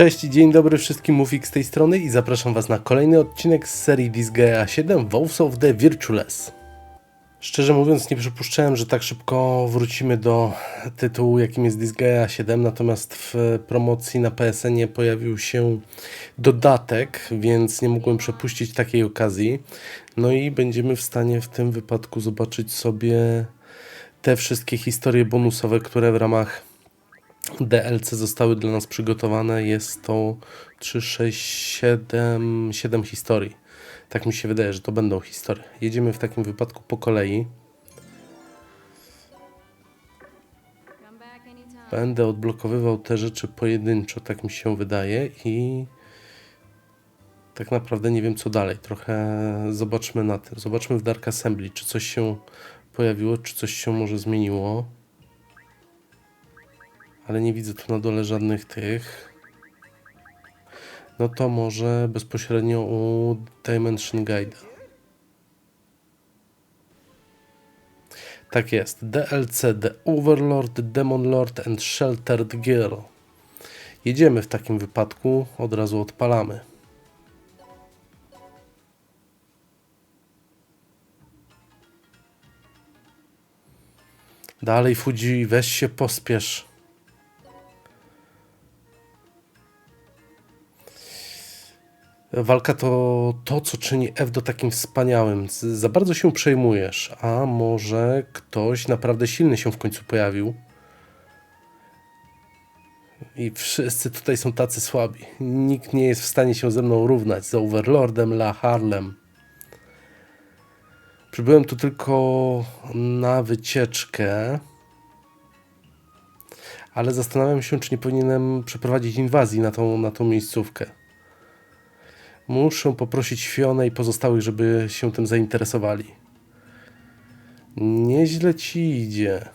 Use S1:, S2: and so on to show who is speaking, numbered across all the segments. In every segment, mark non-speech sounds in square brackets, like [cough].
S1: Cześć dzień dobry wszystkim, Mufik z tej strony i zapraszam Was na kolejny odcinek z serii Disgaea 7 Vows of the Virtueless. Szczerze mówiąc nie przypuszczałem, że tak szybko wrócimy do tytułu jakim jest Disgaea 7, natomiast w promocji na PSN pojawił się dodatek, więc nie mogłem przepuścić takiej okazji. No i będziemy w stanie w tym wypadku zobaczyć sobie te wszystkie historie bonusowe, które w ramach DLC zostały dla nas przygotowane. Jest to 3, 6, 7, 7 historii. Tak mi się wydaje, że to będą historie. Jedziemy w takim wypadku po kolei. Będę odblokowywał te rzeczy pojedynczo, tak mi się wydaje i tak naprawdę nie wiem co dalej. Trochę zobaczmy na tym. Zobaczmy w Dark Assembly, czy coś się pojawiło, czy coś się może zmieniło. Ale nie widzę tu na dole żadnych tych. No to może bezpośrednio u Dimension Guide. Tak jest. DLC The Overlord, Demon Lord and Sheltered Girl. Jedziemy w takim wypadku, od razu odpalamy. Dalej Fuji, weź się pospiesz. Walka to to, co czyni Ewdo takim wspaniałym. Za bardzo się przejmujesz, a może ktoś naprawdę silny się w końcu pojawił. I wszyscy tutaj są tacy słabi. Nikt nie jest w stanie się ze mną równać z Overlordem La Harlem. Przybyłem tu tylko na wycieczkę, ale zastanawiam się, czy nie powinienem przeprowadzić inwazji na tą, na tą miejscówkę. Muszę poprosić Fionę i pozostałych, żeby się tym zainteresowali. Nieźle ci idzie.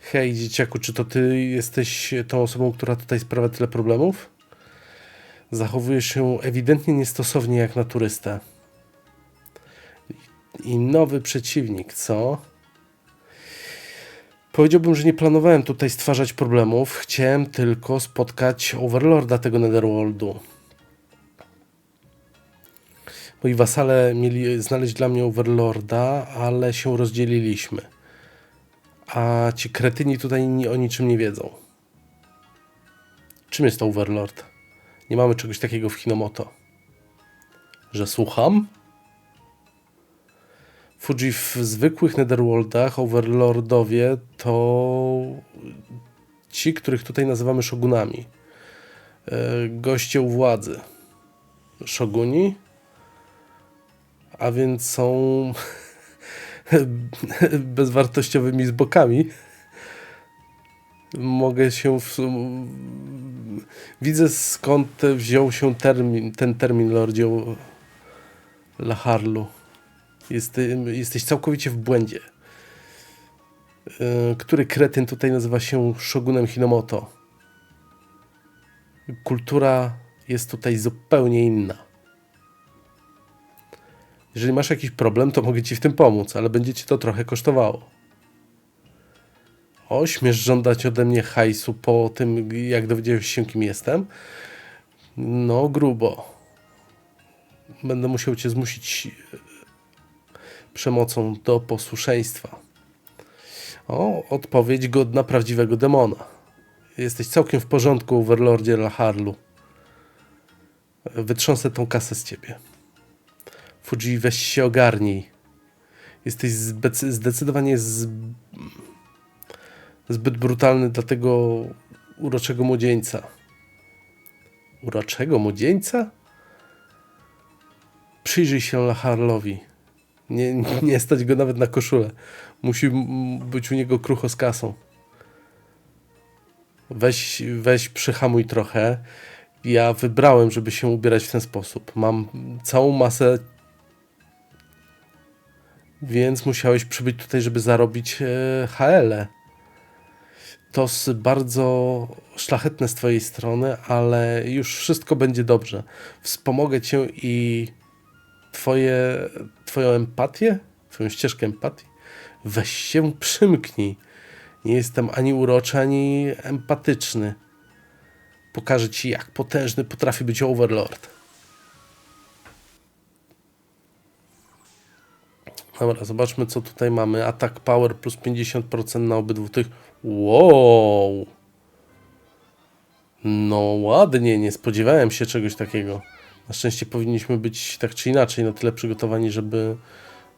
S1: Hej, dzieciaku, czy to ty jesteś tą osobą, która tutaj sprawia tyle problemów? Zachowujesz się ewidentnie niestosownie jak na turystę. I nowy przeciwnik, co? Powiedziałbym, że nie planowałem tutaj stwarzać problemów. Chciałem tylko spotkać Overlorda tego Netherworldu. Moi wasale mieli znaleźć dla mnie Overlorda, ale się rozdzieliliśmy. A ci kretyni tutaj o niczym nie wiedzą. Czym jest to Overlord? Nie mamy czegoś takiego w Hinomoto. Że słucham? Fuji w zwykłych Netherworldach Overlordowie to ci, których tutaj nazywamy szogunami. E, Goście u władzy. Szoguni? A więc są [laughs] bezwartościowymi zbokami. Mogę się. W... Widzę skąd wziął się termin, ten termin Lordzie Laharlu. Jeste, jesteś całkowicie w błędzie. E, Który kretyn tutaj nazywa się Shogunem Hinomoto? Kultura jest tutaj zupełnie inna. Jeżeli masz jakiś problem, to mogę ci w tym pomóc, ale będzie ci to trochę kosztowało. O, śmiesz żądać ode mnie hajsu po tym, jak dowiedziałeś się, kim jestem? No, grubo. Będę musiał cię zmusić e, przemocą do posłuszeństwa. O, odpowiedź godna prawdziwego demona. Jesteś całkiem w porządku, Overlordzie Laharlu. Wytrząsę tą kasę z ciebie. Fuji, weź się ogarnij. Jesteś zdecydowanie z... zbyt brutalny dla tego uroczego młodzieńca. Uroczego młodzieńca? Przyjrzyj się Laharlowi. Nie, nie stać go nawet na koszulę. Musi być u niego krucho z kasą. Weź, weź przyhamuj trochę. Ja wybrałem, żeby się ubierać w ten sposób. Mam całą masę więc musiałeś przybyć tutaj, żeby zarobić e, HL. To s- bardzo szlachetne z Twojej strony, ale już wszystko będzie dobrze. Wspomogę Cię i twoje, Twoją empatię, Twoją ścieżkę empatii. Weź się przymknij. Nie jestem ani uroczy, ani empatyczny. Pokażę ci, jak potężny potrafi być Overlord. Dobra, zobaczmy, co tutaj mamy. Atak power plus 50% na obydwu tych. Wow! No ładnie, nie spodziewałem się czegoś takiego. Na szczęście powinniśmy być tak czy inaczej na tyle przygotowani, żeby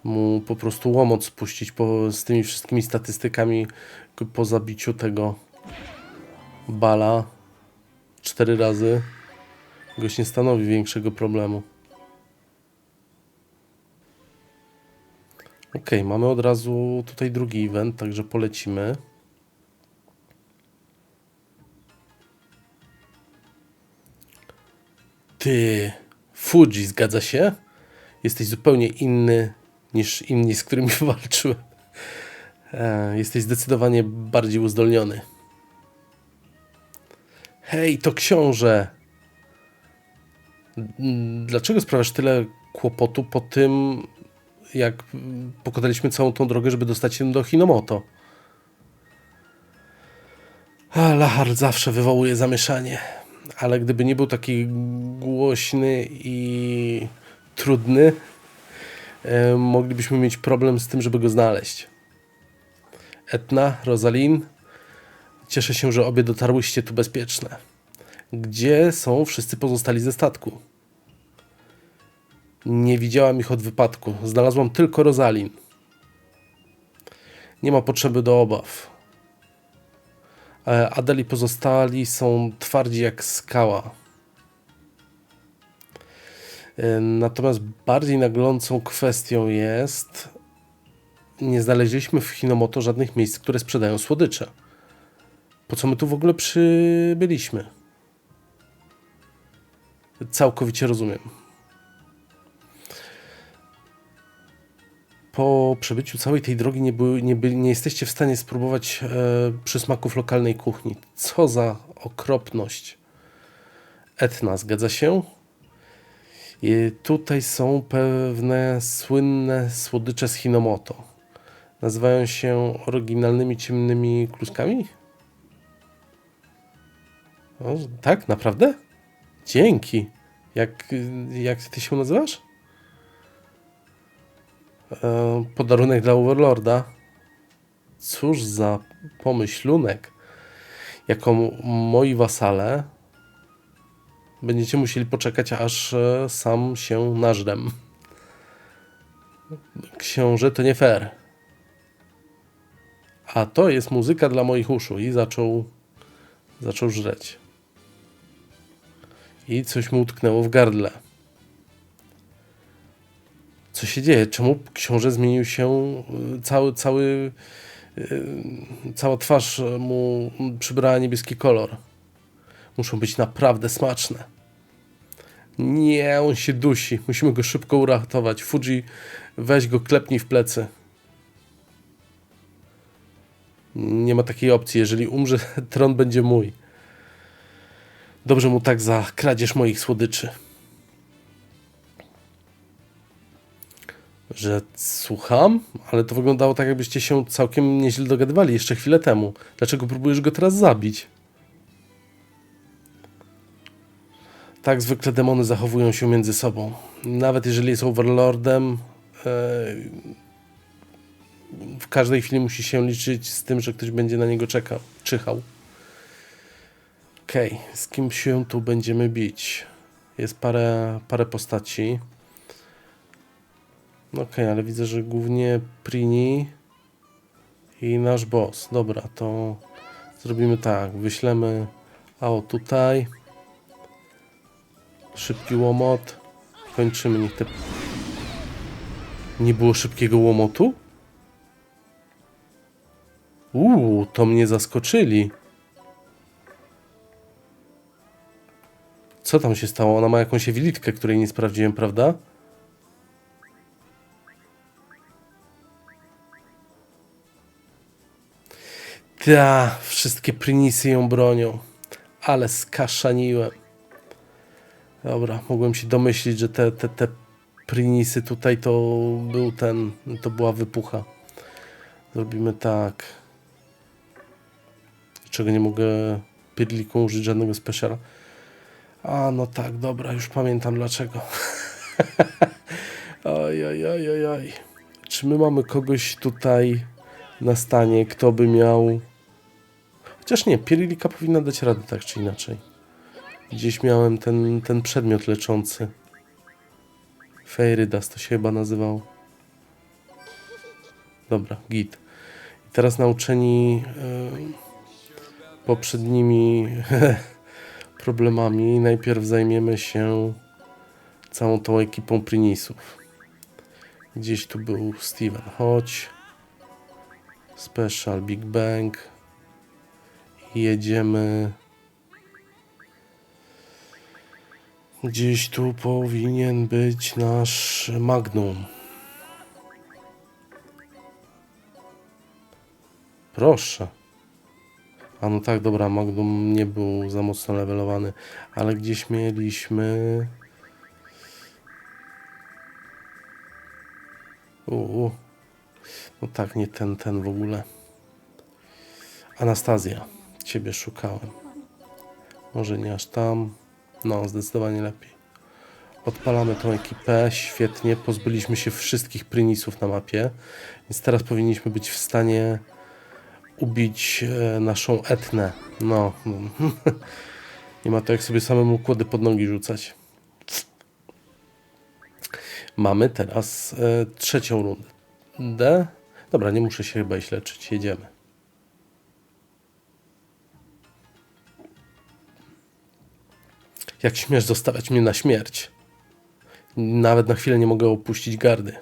S1: mu po prostu łomot spuścić po, z tymi wszystkimi statystykami po zabiciu tego bala cztery razy. Goś nie stanowi większego problemu. Ok, mamy od razu tutaj drugi event, także polecimy. Ty, Fuji, zgadza się? Jesteś zupełnie inny niż inni, z którymi [laughs] walczyłem. E, jesteś zdecydowanie bardziej uzdolniony. Hej, to książę! Dlaczego sprawiasz tyle kłopotu po tym, jak pokonaliśmy całą tą drogę, żeby dostać się do Hinomoto? A, Lahar zawsze wywołuje zamieszanie, ale gdyby nie był taki głośny i trudny, e, moglibyśmy mieć problem z tym, żeby go znaleźć. Etna, Rosalin, cieszę się, że obie dotarłyście tu bezpieczne. Gdzie są wszyscy pozostali ze statku? Nie widziałam ich od wypadku. Znalazłam tylko Rosalin. Nie ma potrzeby do obaw. E, Adel i pozostali są twardzi jak skała. E, Natomiast bardziej naglącą kwestią jest, nie znaleźliśmy w Hinomoto żadnych miejsc, które sprzedają słodycze. Po co my tu w ogóle przybyliśmy? Całkowicie rozumiem. Po przebyciu całej tej drogi nie, były, nie, byli, nie jesteście w stanie spróbować e, przysmaków lokalnej kuchni. Co za okropność. Etna, zgadza się? I tutaj są pewne słynne słodycze z Hinomoto. Nazywają się oryginalnymi ciemnymi kluskami? O, tak, naprawdę? Dzięki. Jak, jak ty się nazywasz? E, podarunek dla Overlorda. Cóż za pomyślunek. Jako moi wasale będziecie musieli poczekać, aż e, sam się nażrem. Książę to nie fair. A to jest muzyka dla moich uszu. I zaczął, zaczął żreć. I coś mu utknęło w gardle. Co się dzieje? Czemu książę zmienił się? y, Cały, cały, y, cała twarz mu przybrała niebieski kolor. Muszą być naprawdę smaczne. Nie, on się dusi. Musimy go szybko uratować. Fuji, weź go, klepnij w plecy. Nie ma takiej opcji. Jeżeli umrze, [laughs] tron będzie mój. Dobrze mu tak za kradzież moich słodyczy. Że słucham, ale to wyglądało tak, jakbyście się całkiem nieźle dogadywali jeszcze chwilę temu. Dlaczego próbujesz go teraz zabić? Tak zwykle demony zachowują się między sobą. Nawet jeżeli jest overlordem, e, w każdej chwili musi się liczyć z tym, że ktoś będzie na niego czekał, czyhał. Okej, z kim się tu będziemy bić? Jest parę, parę postaci. Okej, ale widzę, że głównie Prini i nasz boss. Dobra, to zrobimy tak. Wyślemy AO tutaj. Szybki łomot. Kończymy. Niech te... Nie było szybkiego łomotu? Uuu, to mnie zaskoczyli. Co tam się stało? Ona ma jakąś ewilitkę, której nie sprawdziłem, prawda? Ta, wszystkie prinisy ją bronią. Ale skaszaniłem. Dobra, mogłem się domyślić, że te, te, te prinisy tutaj to był ten, to była wypucha. Zrobimy tak. Czego nie mogę Pyrliką użyć żadnego speciala. A, no tak, dobra, już pamiętam dlaczego. [laughs] oj, oj, oj, oj, oj. Czy my mamy kogoś tutaj na stanie, kto by miał... Chociaż nie, Pirilika powinna dać radę tak czy inaczej. Gdzieś miałem ten, ten przedmiot leczący. Feirydas to się chyba nazywał. Dobra, git. I teraz nauczeni e, poprzednimi [laughs] problemami, najpierw zajmiemy się całą tą ekipą Prinisów. Gdzieś tu był Steven, chodź. Special Big Bang. Jedziemy. Gdzieś tu powinien być nasz Magnum. Proszę. A no tak, dobra, Magnum nie był za mocno levelowany, ale gdzieś mieliśmy... Uuu. No tak, nie ten, ten w ogóle. Anastazja. Ciebie szukałem. Może nie aż tam. No, zdecydowanie lepiej. Odpalamy tą ekipę, świetnie. Pozbyliśmy się wszystkich prynisów na mapie, więc teraz powinniśmy być w stanie ubić e, naszą etnę. No, no. [laughs] nie ma to jak sobie samemu kłody pod nogi rzucać. Mamy teraz e, trzecią rundę. Dobra, nie muszę się chyba iść leczyć. Jedziemy. Jak śmiesz zostawiać mnie na śmierć? Nawet na chwilę nie mogę opuścić gardy.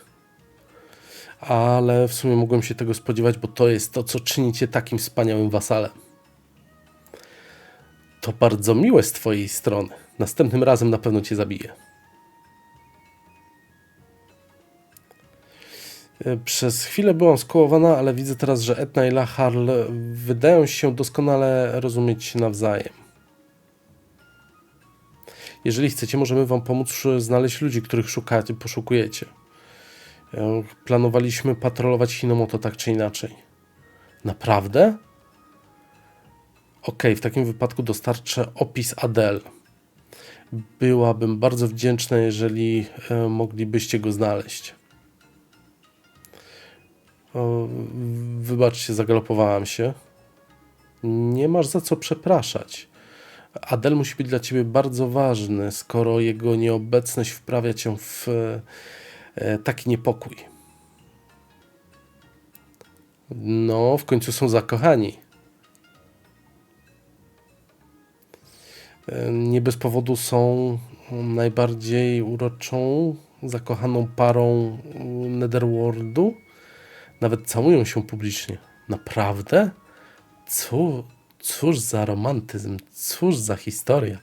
S1: Ale w sumie mogłem się tego spodziewać, bo to jest to, co czyni cię takim wspaniałym wasalem. To bardzo miłe z twojej strony. Następnym razem na pewno cię zabiję. E, Przez chwilę byłam skołowana, ale widzę teraz, że Etna i Laharl wydają się doskonale rozumieć nawzajem. Jeżeli chcecie, możemy Wam pomóc e, znaleźć ludzi, których szukacie, poszukujecie. E, Planowaliśmy patrolować Hinomoto tak czy inaczej. Naprawdę? Okej, w takim wypadku dostarczę opis Adel. Byłabym bardzo wdzięczna, jeżeli e, moglibyście go znaleźć. Wybaczcie, zagalopowałam się. Nie masz za co przepraszać. Adel musi być dla ciebie bardzo ważny, skoro jego nieobecność wprawia cię w e, taki niepokój. No, w końcu są zakochani. E, Nie bez powodu są najbardziej uroczą, zakochaną parą Netherworldu. Nawet całują się publicznie. Naprawdę? Co, cóż za romantyzm, cóż za historia.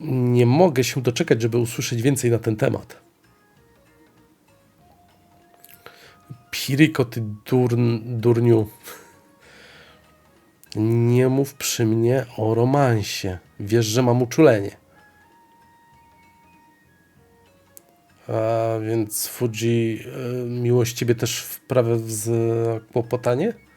S1: Nie mogę się doczekać, żeby usłyszeć więcej na ten temat. Piriko, ty durn, durniu. Nie mów przy mnie o romansie. Wiesz, że mam uczulenie. A więc Fuji, e, miłość ciebie też wprawia w zakłopotanie?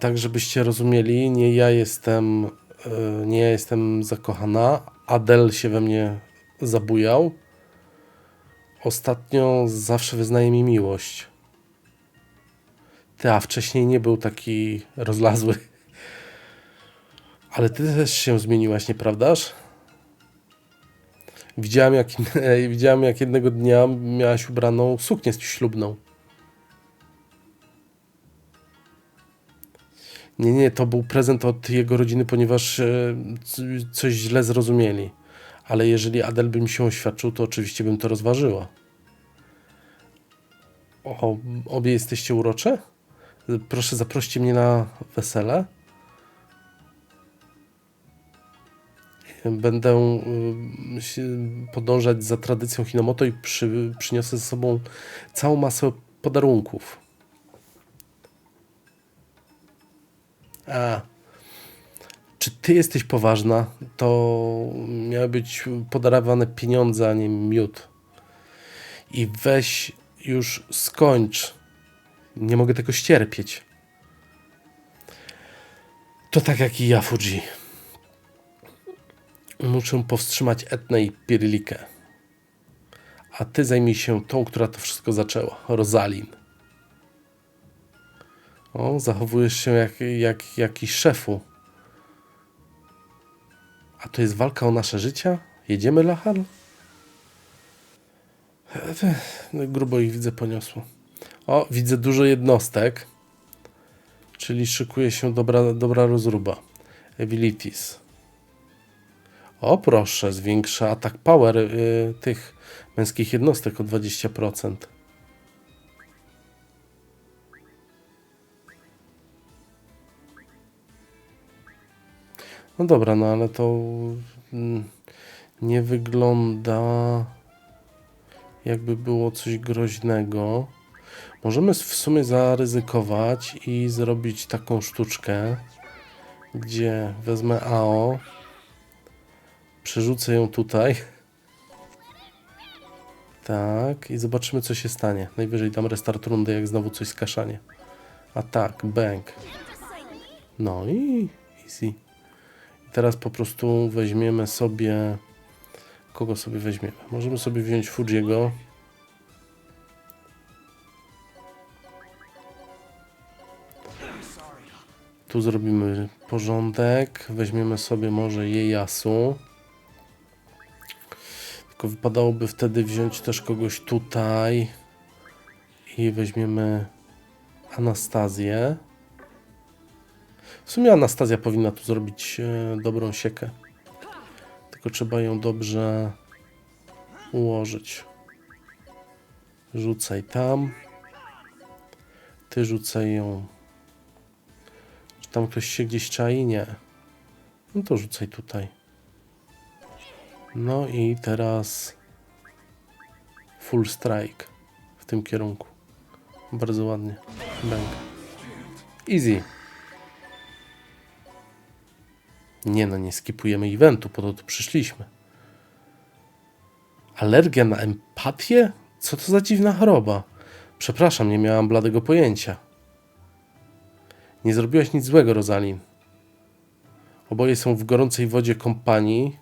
S1: Tak, żebyście rozumieli, nie ja jestem, e, nie ja jestem zakochana. Adel się we mnie zabujał. Ostatnio zawsze wyznaje mi miłość. Ty, a wcześniej nie był taki rozlazły. Ale ty też się zmieniłaś, nieprawdaż? Widziałem jak, [laughs] widziałem, jak jednego dnia miałaś ubraną suknię ślubną. Nie, nie, to był prezent od jego rodziny, ponieważ e, coś źle zrozumieli. Ale jeżeli Adel by mi się oświadczył, to oczywiście bym to rozważyła. O, obie jesteście urocze? Proszę, zaproście mnie na wesele. Będę się podążać za tradycją Hinomoto i przy, przyniosę ze sobą całą masę podarunków. A, czy ty jesteś poważna? To miały być podarowane pieniądze, a nie miód. I weź już skończ. Nie mogę tego ścierpieć. To tak jak i ja, Fuji. Muszę powstrzymać Etnę i Pirlikę. A ty zajmij się tą, która to wszystko zaczęła. Rosalin. O, zachowujesz się jak, jak jakiś szefu. A to jest walka o nasze życia? Jedziemy, Lachar? No, grubo ich widzę poniosło. O, widzę dużo jednostek. Czyli szykuje się dobra, dobra rozruba. Abilities. O, proszę, zwiększa atak power y, tych męskich jednostek o 20%. No dobra, no ale to mm, nie wygląda jakby było coś groźnego. Możemy w sumie zaryzykować i zrobić taką sztuczkę, gdzie wezmę AO, przerzucę ją tutaj. Tak, i zobaczymy co się stanie. Najwyżej dam restart rundy, jak znowu coś skaszanie. A tak, bang. No i easy. Teraz po prostu weźmiemy sobie... Kogo sobie weźmiemy? Możemy sobie wziąć Fujiego. Tu zrobimy porządek. Weźmiemy sobie może Jejasu. Tylko wypadałoby wtedy wziąć też kogoś tutaj. I weźmiemy Anastazję. W sumie Anastazja powinna tu zrobić e, dobrą siekę. Tylko trzeba ją dobrze ułożyć. Rzucaj tam. Ty rzucaj ją. Czy tam ktoś się gdzieś czai? Nie. No to rzucaj tutaj. No i teraz full strike w tym kierunku. Bardzo ładnie. Bang. Easy. Nie no, nie skipujemy eventu, po to tu przyszliśmy. Alergia na empatię? Co to za dziwna choroba? Przepraszam, nie miałam bladego pojęcia. Nie zrobiłaś nic złego, Rosalin. Oboje są w gorącej wodzie kompanii,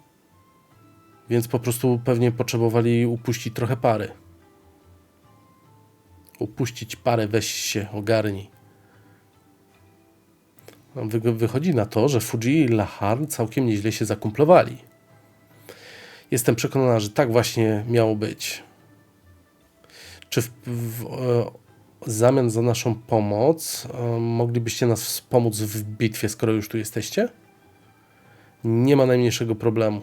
S1: więc po prostu pewnie potrzebowali upuścić trochę pary. Upuścić parę, weź się, ogarnij. No, Wy, wychodzi na to, że Fuji i Lahar całkiem nieźle się zakumplowali. Jestem przekonana, że tak właśnie miało być. Czy w, w e, zamian za naszą pomoc e, moglibyście nas wspomóc w bitwie, skoro już tu jesteście? Nie ma najmniejszego problemu.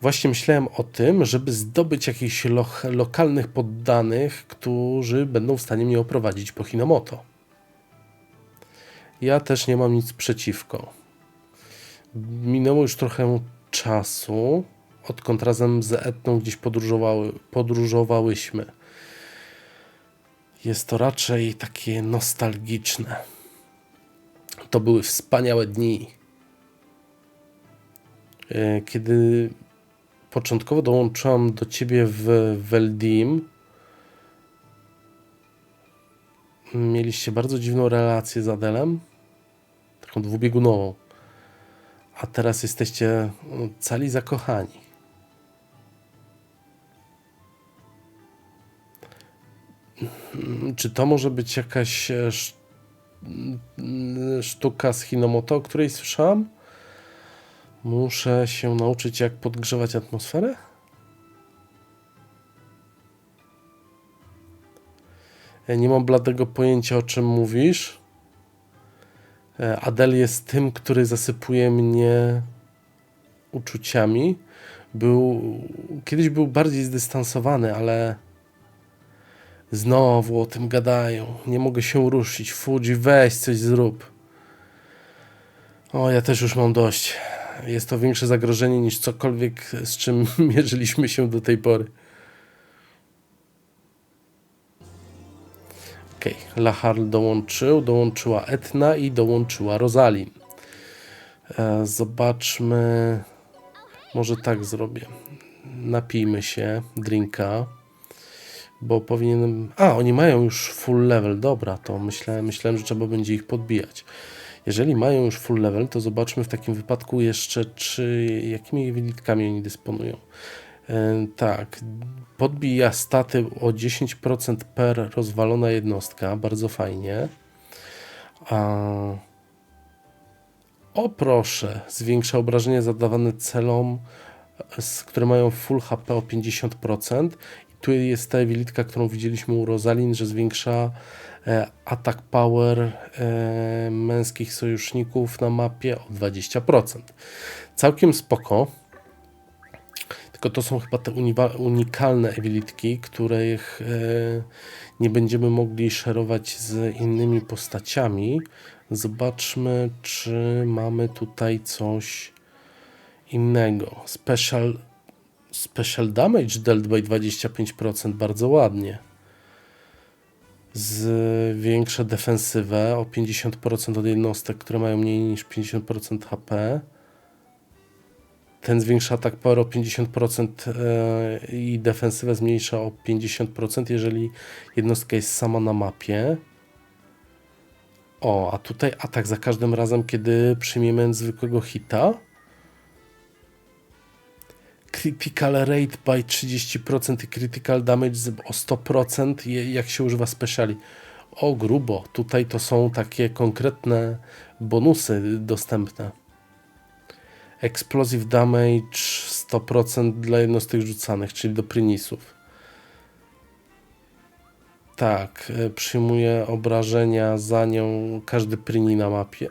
S1: Właśnie myślałem o tym, żeby zdobyć jakichś lo lokalnych poddanych, którzy będą w stanie mnie oprowadzić po Hinomoto. Ja też nie mam nic przeciwko. Minęło już trochę czasu, odkąd razem z Etną gdzieś podróżowały, podróżowałyśmy. Jest to raczej takie nostalgiczne. To były wspaniałe dni. E, Kiedy początkowo dołączyłam do ciebie w Veldim, mieliście bardzo dziwną relację z Adelem, taką dwubiegunową. A teraz jesteście no, cali zakochani. Czy to może być jakaś e, mm, sztuka z Hinomoto, o której słyszałam? Muszę się nauczyć, jak podgrzewać atmosferę? Ja nie mam bladego pojęcia, o czym mówisz. E, Adel jest tym, który zasypuje mnie uczuciami. Był, kiedyś był bardziej zdystansowany, ale znowu o tym gadają. Nie mogę się ruszyć. Fuji, weź coś zrób. O, ja też już mam dość. Jest to większe zagrożenie niż cokolwiek, z czym [laughs] mierzyliśmy się do tej pory. Okej, Lahar dołączył, dołączyła Etna i dołączyła Rosalin. E, zobaczmy. Może tak zrobię. Napijmy się drinka. bo powinienem... A, oni mają już full level, dobra, to myślałem, myślałem, że trzeba będzie ich podbijać. Jeżeli mają już full level, to zobaczmy w takim wypadku jeszcze, czy jakimi wilitkami oni dysponują. E, tak, podbija staty o 10% per rozwalona jednostka, bardzo fajnie. A... O proszę, zwiększa obrażenie zadawane celom, z, które mają full HP o 50%. I tu jest ta wilitka, którą widzieliśmy u Rosalin, że zwiększa e, atak power e, męskich sojuszników na mapie o 20%. Całkiem spoko. Tylko to są chyba te unikalne abilitki, których e, nie będziemy mogli szerować z innymi postaciami. Zobaczmy, czy mamy tutaj coś innego. Special, special damage dealt by 25%, bardzo ładnie. Zwiększa defensywę o 50% od jednostek, które mają mniej niż 50% HP. Ten zwiększa atak power o 50% e, i defensywę zmniejsza o 50%, jeżeli jednostka jest sama na mapie. O, a tutaj atak za każdym razem, kiedy przyjmiemy zwykłego hita. Critical rate by 30% i critical damage o 100%, je- jak się używa speciali. O, grubo. Tutaj to są takie konkretne bonusy dostępne. Explosive damage 100% dla jednostek rzucanych, czyli do prynisów. Tak, e, przyjmuje obrażenia za nią każdy pryni na mapie.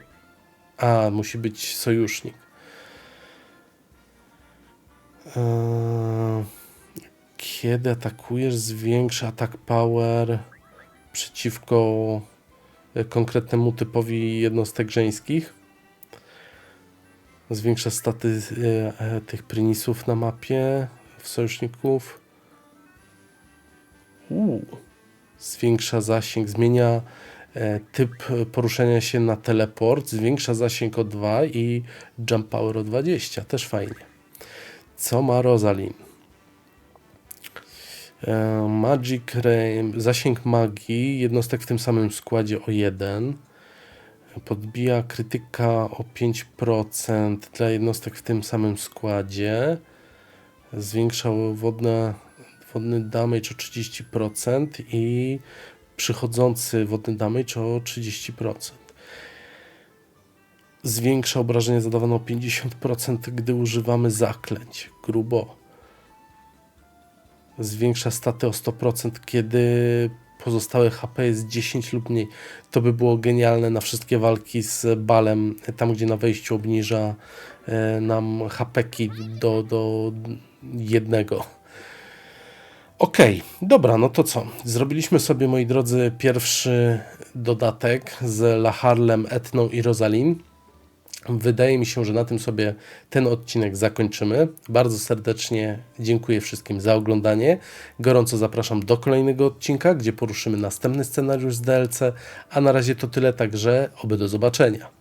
S1: A, musi być sojusznik. Eee, Kiedy atakujesz, zwiększa atak power przeciwko e, konkretnemu typowi jednostek żeńskich. Zwiększa staty e, e, tych prynisów na mapie, w sojuszników. Zwiększa zasięg, zmienia e, typ poruszania się na teleport, zwiększa zasięg o 2 i jump power o 20. Też fajnie. Co ma Rosalin? Magic Ray, zasięg magii, jednostek w tym samym składzie o 1. Podbija krytyka o 5% dla jednostek w tym samym składzie. Zwiększa wodne, wodny damage o 30% i przychodzący wodny damage o 30%. Zwiększa obrażenie zadawane o 50%, gdy używamy zaklęć. Grubo. Zwiększa staty o 100%, kiedy pozostałe HP jest 10 lub mniej. To by było genialne na wszystkie walki z balem, tam gdzie na wejściu obniża e, nam HP-ki do, do jednego. Okej, dobra, no to co? Zrobiliśmy sobie, moi drodzy, pierwszy dodatek z La Harlem, Etną i Rosalin. Wydaje mi się, że na tym sobie ten odcinek zakończymy. Bardzo serdecznie dziękuję wszystkim za oglądanie. Gorąco zapraszam do kolejnego odcinka, gdzie poruszymy następny scenariusz z DLC. A na razie to tyle, także oby do zobaczenia.